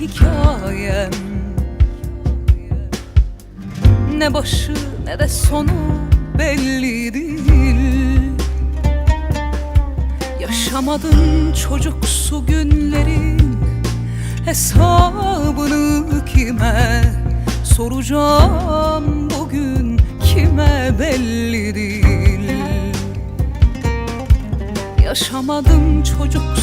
hikayem. Ne başı ne de sonu belli değil. Yaşamadın çocuksu günlerin Hesabını kime soracağım bugün kime belli değil. Yaşamadım çocuksu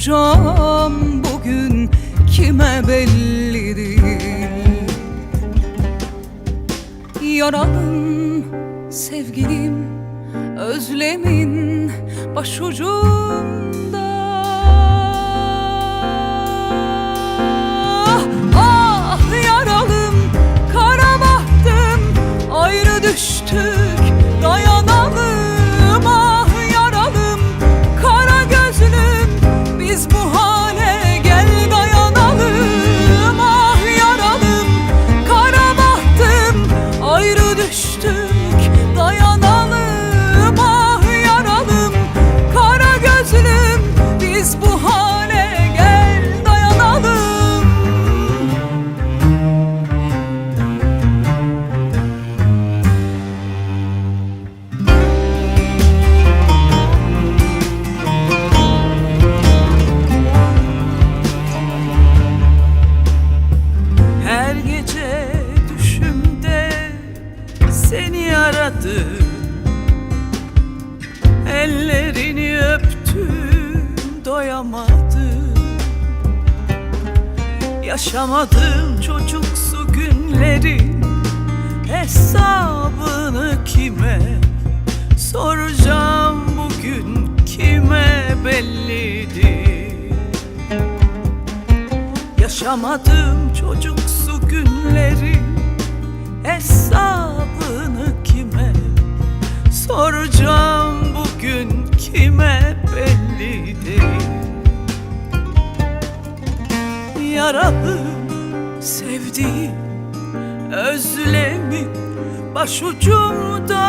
soracağım bugün kime belli değil Yaralım sevgilim özlemin başucumda doyamadım. Yaşamadım çocuksu günlerin Hesabını kime soracağım bugün kime belli değil Yaşamadım çocuksu günleri. Hesabını Yaralı sevdiğim özlemin başucumda